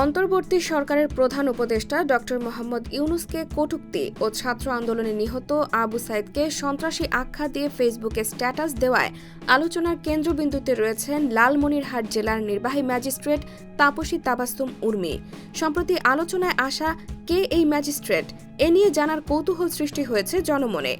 অন্তর্বর্তী সরকারের প্রধান উপদেষ্টা ডক্টর মোহাম্মদ ইউনুসকে কটূক্তি ও ছাত্র আন্দোলনে নিহত আবু সাইদকে সন্ত্রাসী আখ্যা দিয়ে ফেসবুকে স্ট্যাটাস দেওয়ায় আলোচনার কেন্দ্রবিন্দুতে রয়েছেন লালমনিরহাট জেলার নির্বাহী ম্যাজিস্ট্রেট তাপসী তাবাস্তুম উর্মি। সম্প্রতি আলোচনায় আসা কে এই ম্যাজিস্ট্রেট, এ নিয়ে জানার কৌতূহল সৃষ্টি হয়েছে জনমনে।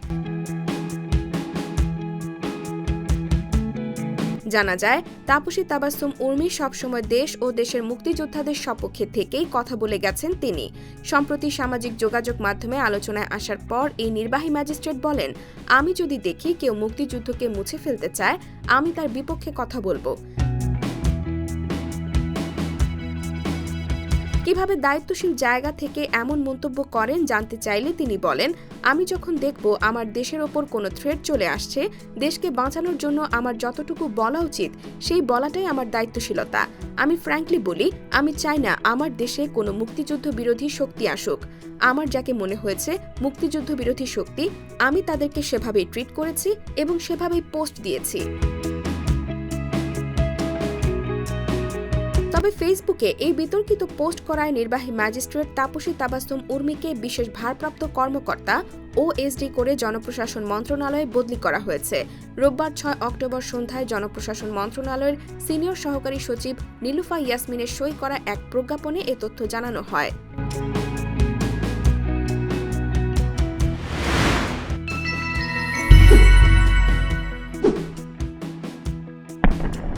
জানা যায়, তাপসী তাবাসুম উর্মি সবসময় দেশ ও দেশের মুক্তিযোদ্ধাদের সপক্ষে থেকেই কথা বলে গেছেন তিনি। সম্প্রতি সামাজিক যোগাযোগ মাধ্যমে আলোচনায় আসার পর এই নির্বাহী ম্যাজিস্ট্রেট বলেন, আমি যদি দেখি কেউ মুক্তিযুদ্ধকে মুছে ফেলতে চায়, আমি তার বিপক্ষে কথা বলব। কীভাবে দায়িত্বশীল জায়গা থেকে এমন মন্তব্য করেন জানতে চাইলে তিনি বলেন, আমি যখন দেখব আমার দেশের ওপর কোনো থ্রেট চলে আসছে, দেশকে বাঁচানোর জন্য আমার যতটুকু বলা উচিত, সেই বলাটাই আমার দায়িত্বশীলতা। আমি ফ্র্যাঙ্কলি বলি, আমি চাই না আমার দেশে কোনো মুক্তিযুদ্ধ বিরোধী শক্তি আসুক। আমার যাকে মনে হয়েছে মুক্তিযুদ্ধ বিরোধী শক্তি, আমি তাদেরকে সেভাবেই ট্রিট করেছি এবং সেভাবেই পোস্ট দিয়েছি। তবে ফেসবুকে এই বিতর্কিত পোস্ট করায় নির্বাহী ম্যাজিস্ট্রেট তাপসী তাবাসুম উর্মিকে বিশেষ ভারপ্রাপ্ত কর্মকর্তা ও এসডি করে জনপ্রশাসন মন্ত্রণালয়ে বদলি করা হয়েছে। রোববার ছয় অক্টোবর সন্ধ্যায় জনপ্রশাসন মন্ত্রণালয়ের সিনিয়র সহকারী সচিব নীলুফা ইয়াসমিনের সই করা এক প্রজ্ঞাপনে এ তথ্য জানানো হয়।